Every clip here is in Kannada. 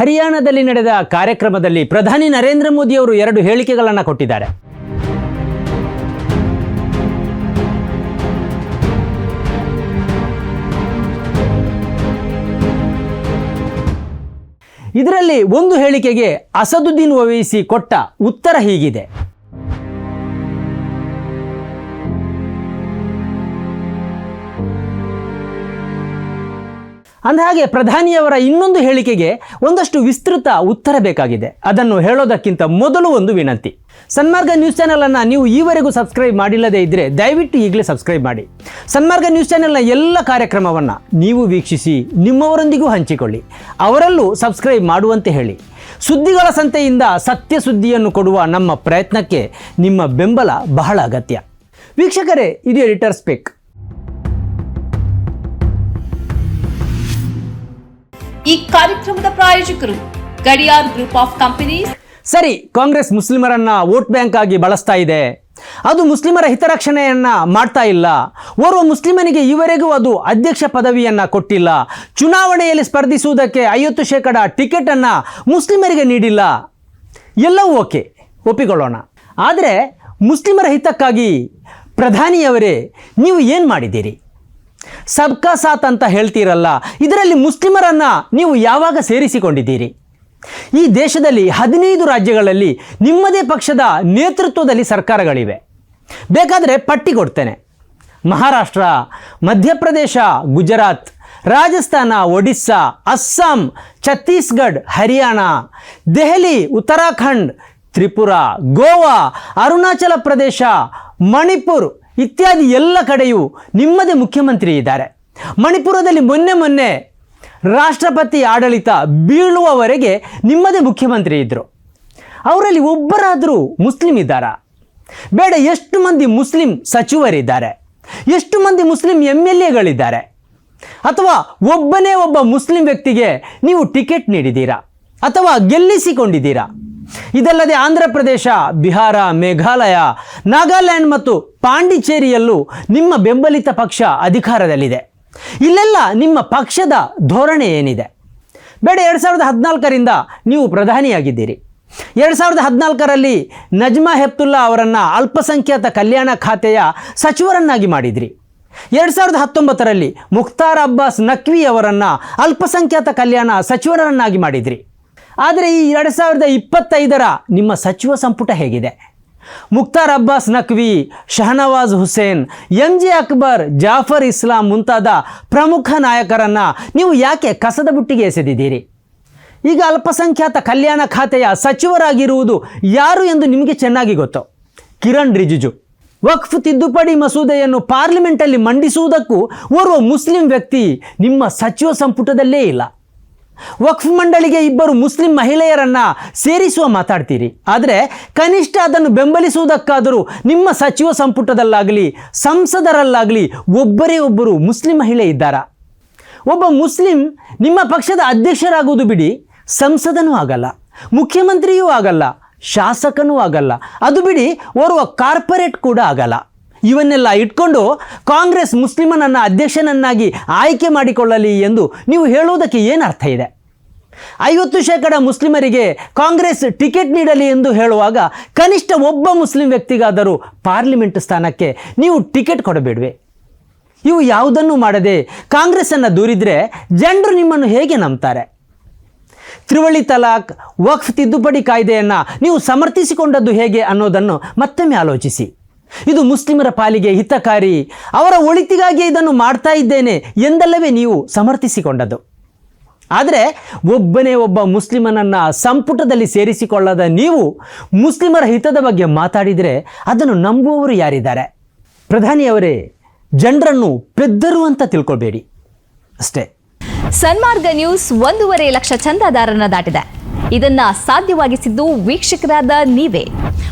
ಹರಿಯಾಣದಲ್ಲಿ ನಡೆದ ಕಾರ್ಯಕ್ರಮದಲ್ಲಿ ಪ್ರಧಾನಿ ನರೇಂದ್ರ ಮೋದಿ ಅವರು ಎರಡು ಹೇಳಿಕೆಗಳನ್ನು ಕೊಟ್ಟಿದ್ದಾರೆ. ಇದರಲ್ಲಿ ಒಂದು ಹೇಳಿಕೆಗೆ ಅಸದುದ್ದೀನ್ ಒವೈಸಿ ಕೊಟ್ಟ ಉತ್ತರ ಹೀಗಿದೆ. ಅಂದಹಾಗೆ ಪ್ರಧಾನಿಯವರ ಇನ್ನೊಂದು ಹೇಳಿಕೆಗೆ ಒಂದಷ್ಟು ವಿಸ್ತೃತ ಉತ್ತರ ಬೇಕಾಗಿದೆ. ಅದನ್ನು ಹೇಳೋದಕ್ಕಿಂತ ಮೊದಲು ಒಂದು ವಿನಂತಿ. ಸನ್ಮಾರ್ಗ ನ್ಯೂಸ್ ಚಾನೆಲನ್ನು ನೀವು ಈವರೆಗೂ ಸಬ್ಸ್ಕ್ರೈಬ್ ಮಾಡಿಲ್ಲದೇ ಇದ್ದರೆ ದಯವಿಟ್ಟು ಈಗಲೇ ಸಬ್ಸ್ಕ್ರೈಬ್ ಮಾಡಿ. ಸನ್ಮಾರ್ಗ ನ್ಯೂಸ್ ಚಾನೆಲ್ನ ಎಲ್ಲ ಕಾರ್ಯಕ್ರಮವನ್ನು ನೀವು ವೀಕ್ಷಿಸಿ ನಿಮ್ಮವರೊಂದಿಗೂ ಹಂಚಿಕೊಳ್ಳಿ. ಅವರಲ್ಲೂ ಸಬ್ಸ್ಕ್ರೈಬ್ ಮಾಡುವಂತೆ ಹೇಳಿ. ಸುದ್ದಿಗಳ ಸಂತೆಯಿಂದ ಸತ್ಯ ಸುದ್ದಿಯನ್ನು ಕೊಡುವ ನಮ್ಮ ಪ್ರಯತ್ನಕ್ಕೆ ನಿಮ್ಮ ಬೆಂಬಲ ಬಹಳ ಅಗತ್ಯ. ವೀಕ್ಷಕರೇ, ಇದು ಎಡಿಟರ್ ಸ್ಪೆಕ್. ಈ ಕಾರ್ಯಕ್ರಮದ ಪ್ರಾಯೋಜಕರು ಗಡಿಯಾರ್ ಗ್ರೂಪ್ ಆಫ್ ಕಂಪನೀಸ್. ಸರಿ, ಕಾಂಗ್ರೆಸ್ ಮುಸ್ಲಿಮರನ್ನ ವೋಟ್ ಬ್ಯಾಂಕ್ ಆಗಿ ಬಳಸ್ತಾ ಇದೆ. ಅದು ಮುಸ್ಲಿಮರ ಹಿತರಕ್ಷಣೆಯನ್ನ ಮಾಡ್ತಾ ಇಲ್ಲ. ಓರ್ವ ಮುಸ್ಲಿಮನಿಗೆ ಈವರೆಗೂ ಅದು ಅಧ್ಯಕ್ಷ ಪದವಿಯನ್ನ ಕೊಟ್ಟಿಲ್ಲ. ಚುನಾವಣೆಯಲ್ಲಿ ಸ್ಪರ್ಧಿಸುವುದಕ್ಕೆ ಐವತ್ತು ಶೇಕಡ ಟಿಕೆಟ್ ಅನ್ನ ಮುಸ್ಲಿಮರಿಗೆ ನೀಡಿಲ್ಲ. ಎಲ್ಲವೂ ಓಕೆ, ಒಪ್ಪಿಕೊಳ್ಳೋಣ. ಆದರೆ ಮುಸ್ಲಿಮರ ಹಿತಕ್ಕಾಗಿ ಪ್ರಧಾನಿಯವರೇ, ನೀವು ಏನು ಮಾಡಿದ್ದೀರಿ? ಸಬ್ಕಾ ಸಾತ್ ಅಂತ ಹೇಳ್ತೀರಲ್ಲ, ಇದರಲ್ಲಿ ಮುಸ್ಲಿಮರನ್ನು ನೀವು ಯಾವಾಗ ಸೇರಿಸಿಕೊಂಡಿದ್ದೀರಿ? ಈ ದೇಶದಲ್ಲಿ ಹದಿನೈದು ರಾಜ್ಯಗಳಲ್ಲಿ ನಿಮ್ಮದೇ ಪಕ್ಷದ ನೇತೃತ್ವದಲ್ಲಿ ಸರ್ಕಾರಗಳಿವೆ. ಬೇಕಾದರೆ ಪಟ್ಟಿ ಕೊಡ್ತೇನೆ. ಮಹಾರಾಷ್ಟ್ರ, ಮಧ್ಯಪ್ರದೇಶ, ಗುಜರಾತ್, ರಾಜಸ್ಥಾನ, ಒಡಿಸ್ಸಾ, ಅಸ್ಸಾಂ, ಛತ್ತೀಸ್ಗಢ್, ಹರಿಯಾಣ, ದೆಹಲಿ, ಉತ್ತರಾಖಂಡ್, ತ್ರಿಪುರ, ಗೋವಾ, ಅರುಣಾಚಲ ಪ್ರದೇಶ, ಮಣಿಪುರ್ ಇತ್ಯಾದಿ ಎಲ್ಲ ಕಡೆಯೂ ನಿಮ್ಮದೇ ಮುಖ್ಯಮಂತ್ರಿ ಇದ್ದಾರೆ. ಮಣಿಪುರದಲ್ಲಿ ಮೊನ್ನೆ ಮೊನ್ನೆ ರಾಷ್ಟ್ರಪತಿ ಆಡಳಿತ ಬೀಳುವವರೆಗೆ ನಿಮ್ಮದೇ ಮುಖ್ಯಮಂತ್ರಿ ಇದ್ದರು ಅವರಲ್ಲಿ ಒಬ್ಬರಾದರೂ ಮುಸ್ಲಿಂ ಇದ್ದಾರಾ? ಬೇಡ, ಎಷ್ಟು ಮಂದಿ ಮುಸ್ಲಿಂ ಸಚಿವರಿದ್ದಾರೆ? ಎಷ್ಟು ಮಂದಿ ಮುಸ್ಲಿಂ ಎಂ ಎಲ್ ಎಗಳಿದ್ದಾರೆ ಅಥವಾ ಒಬ್ಬನೇ ಒಬ್ಬ ಮುಸ್ಲಿಂ ವ್ಯಕ್ತಿಗೆ ನೀವು ಟಿಕೆಟ್ ನೀಡಿದ್ದೀರಾ? ಅಥವಾ ಗೆಲ್ಲಿಸಿಕೊಂಡಿದ್ದೀರಾ? ಇದಲ್ಲದೆ ಆಂಧ್ರ ಪ್ರದೇಶ, ಬಿಹಾರ, ಮೇಘಾಲಯ, ನಾಗಾಲ್ಯಾಂಡ್ ಮತ್ತು ಪಾಂಡಿಚೇರಿಯಲ್ಲೂ ನಿಮ್ಮ ಬೆಂಬಲಿತ ಪಕ್ಷ ಅಧಿಕಾರದಲ್ಲಿದೆ. ಇಲ್ಲೆಲ್ಲ ನಿಮ್ಮ ಪಕ್ಷದ ಧೋರಣೆ ಏನಿದೆ? ಬೇಡ, ಎರಡು ಸಾವಿರದ ಹದಿನಾಲ್ಕರಿಂದ ನೀವು ಪ್ರಧಾನಿಯಾಗಿದ್ದೀರಿ. ಎರಡು ಸಾವಿರದ ಹದಿನಾಲ್ಕರಲ್ಲಿ ನಜ್ಮಾ ಹೆಪ್ತುಲ್ಲಾ ಅವರನ್ನು ಅಲ್ಪಸಂಖ್ಯಾತ ಕಲ್ಯಾಣ ಖಾತೆಯ ಸಚಿವರನ್ನಾಗಿ ಮಾಡಿದ್ರಿ. ಎರಡು ಸಾವಿರದ ಹತ್ತೊಂಬತ್ತರಲ್ಲಿ ಮುಖ್ತಾರ್ ಅಬ್ಬಾಸ್ ನಕ್ವಿ ಅವರನ್ನು ಅಲ್ಪಸಂಖ್ಯಾತ ಕಲ್ಯಾಣ ಸಚಿವರನ್ನಾಗಿ ಮಾಡಿದ್ರಿ. ಆದರೆ ಈ ಎರಡು ಸಾವಿರದ ಇಪ್ಪತ್ತೈದರ ನಿಮ್ಮ ಸಚಿವ ಸಂಪುಟ ಹೇಗಿದೆ? ಮುಕ್ತಾರ್ ಅಬ್ಬಾಸ್ ನಕ್ವಿ ಶಹನವಾಜ್ ಹುಸೇನ್, ಎಂ ಜೆ ಅಕ್ಬರ್, ಜಾಫರ್ ಇಸ್ಲಾಂ ಮುಂತಾದ ಪ್ರಮುಖ ನಾಯಕರನ್ನು ನೀವು ಯಾಕೆ ಕಸದ ಬುಟ್ಟಿಗೆ ಎಸೆದಿದ್ದೀರಿ? ಈಗ ಅಲ್ಪಸಂಖ್ಯಾತ ಕಲ್ಯಾಣ ಖಾತೆಯ ಸಚಿವರಾಗಿರುವುದು ಯಾರು ಎಂದು ನಿಮಗೆ ಚೆನ್ನಾಗಿ ಗೊತ್ತು? ಕಿರಣ್ ರಿಜಿಜು. ವಕ್ಫ್ ತಿದ್ದುಪಡಿ ಮಸೂದೆಯನ್ನು ಪಾರ್ಲಿಮೆಂಟಲ್ಲಿ ಮಂಡಿಸುವುದಕ್ಕೂ ಓರ್ವ ಮುಸ್ಲಿಂ ವ್ಯಕ್ತಿ ನಿಮ್ಮ ಸಚಿವ ಸಂಪುಟದಲ್ಲೇ ಇಲ್ಲ. ವಕ್ಫ್ ಮಂಡಳಿಗೆ ಇಬ್ಬರು ಮುಸ್ಲಿಂ ಮಹಿಳೆಯರನ್ನ ಸೇರಿಸುವ ಮಾತಾಡ್ತೀರಿ. ಆದರೆ ಕನಿಷ್ಠ ಅದನ್ನು ಬೆಂಬಲಿಸುವುದಕ್ಕಾದರೂ ನಿಮ್ಮ ಸಚಿವ ಸಂಪುಟದಲ್ಲಾಗಲಿ, ಸಂಸದರಲ್ಲಾಗಲಿ ಒಬ್ಬರೇ ಒಬ್ಬರು ಮುಸ್ಲಿಂ ಮಹಿಳೆ ಇದ್ದಾರಾ? ಒಬ್ಬ ಮುಸ್ಲಿಂ ನಿಮ್ಮ ಪಕ್ಷದ ಅಧ್ಯಕ್ಷರಾಗುವುದು ಬಿಡಿ, ಸಂಸದನೂ ಆಗಲ್ಲ, ಮುಖ್ಯಮಂತ್ರಿಯೂ ಆಗಲ್ಲ, ಶಾಸಕನೂ ಆಗಲ್ಲ. ಅದು ಬಿಡಿ, ಓರ್ವ ಕಾರ್ಪೊರೇಟ್ ಕೂಡ ಆಗಲ್ಲ. ಇವನ್ನೆಲ್ಲ ಇಟ್ಕೊಂಡು ಕಾಂಗ್ರೆಸ್ ಮುಸ್ಲಿಮನನ್ನು ಅಧ್ಯಕ್ಷನನ್ನಾಗಿ ಆಯ್ಕೆ ಮಾಡಿಕೊಳ್ಳಲಿ ಎಂದು ನೀವು ಹೇಳುವುದಕ್ಕೆ ಏನು ಅರ್ಥ ಇದೆ? ಐವತ್ತು ಶೇಕಡ ಮುಸ್ಲಿಮರಿಗೆ ಕಾಂಗ್ರೆಸ್ ಟಿಕೆಟ್ ನೀಡಲಿ ಎಂದು ಹೇಳುವಾಗ ಕನಿಷ್ಠ ಒಬ್ಬ ಮುಸ್ಲಿಂ ವ್ಯಕ್ತಿಗಾದರೂ ಪಾರ್ಲಿಮೆಂಟ್ ಸ್ಥಾನಕ್ಕೆ ನೀವು ಟಿಕೆಟ್ ಕೊಡಬೇಡ್ವೆ. ಇವು ಯಾವುದನ್ನು ಮಾಡದೆ ಕಾಂಗ್ರೆಸ್ಸನ್ನು ದೂರಿದರೆ ಜನರು ನಿಮ್ಮನ್ನು ಹೇಗೆ ನಂಬ್ತಾರೆ? ತ್ರಿವಳಿ ತಲಾಕ್ ವಕ್ಫ್ ತಿದ್ದುಪಡಿ ಕಾಯ್ದೆಯನ್ನು ನೀವು ಸಮರ್ಥಿಸಿಕೊಂಡದ್ದು ಹೇಗೆ ಅನ್ನೋದನ್ನು ಮತ್ತೊಮ್ಮೆ ಆಲೋಚಿಸಿ. ಇದು ಮುಸ್ಲಿಮರ ಪಾಲಿಗೆ ಹಿತಕಾರಿ. ಅವರ ಒಳಿತಿಗಾಗಿ ಇದನ್ನು ಮಾಡ್ತಾ ಇದ್ದೇನೆ ಎಂದಲ್ಲವೇ ನೀವು ಸಮರ್ಥಿಸಿಕೊಂಡದ್ದು. ಆದರೆ ಒಬ್ಬನೇ ಒಬ್ಬ ಮುಸ್ಲಿಮನನ್ನು ಸಂಪುಟದಲ್ಲಿ ಸೇರಿಸಿಕೊಳ್ಳದ ನೀವು ಮುಸ್ಲಿಮರ ಹಿತದ ಬಗ್ಗೆ ಮಾತಾಡಿದರೆ ಅದನ್ನು ನಂಬುವವರು ಯಾರಿದ್ದಾರೆ? ಪ್ರಧಾನಿಯವರೇ ಜನರನ್ನು ಪೆದ್ದರು ಅಂತ ತಿಳ್ಕೊಬೇಡಿ. ಅಷ್ಟೇ. ಸನ್ಮಾರ್ಗ ನ್ಯೂಸ್ ಒಂದೂವರೆ ಲಕ್ಷ ಚಂದಾದಾರರನ್ನ ದಾಟಿದೆ. ಇದನ್ನ ಸಾಧ್ಯವಾಗಿಸಿದ್ದು ವೀಕ್ಷಕರಾದ ನೀವೇ.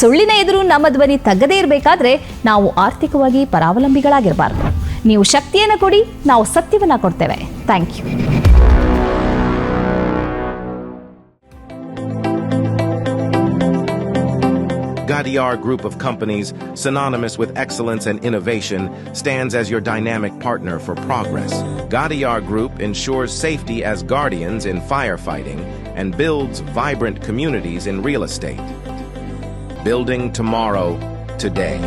ಸುಳ್ಳಿನ ಎದುರು ನಮ್ಮ ಧ್ವನಿ ತಗ್ಗದೇ ಇರಬೇಕಾದ್ರೆ ನಾವು ಆರ್ಥಿಕವಾಗಿ ಪರಾವಲಂಬಿಗಳಾಗಿರಬಾರ್ದು ನೀವು ಶಕ್ತಿಯನ್ನು ಕೊಡಿ ನಾವು ಸತ್ಯವನ್ನ ಕೊಡ್ತೇವೆ thank you Gadiar Group of Companies, synonymous with excellence and innovation, stands as your dynamic partner for progress. Gadiar Group ensures safety as guardians in firefighting and builds vibrant communities in real estate. Building tomorrow, today.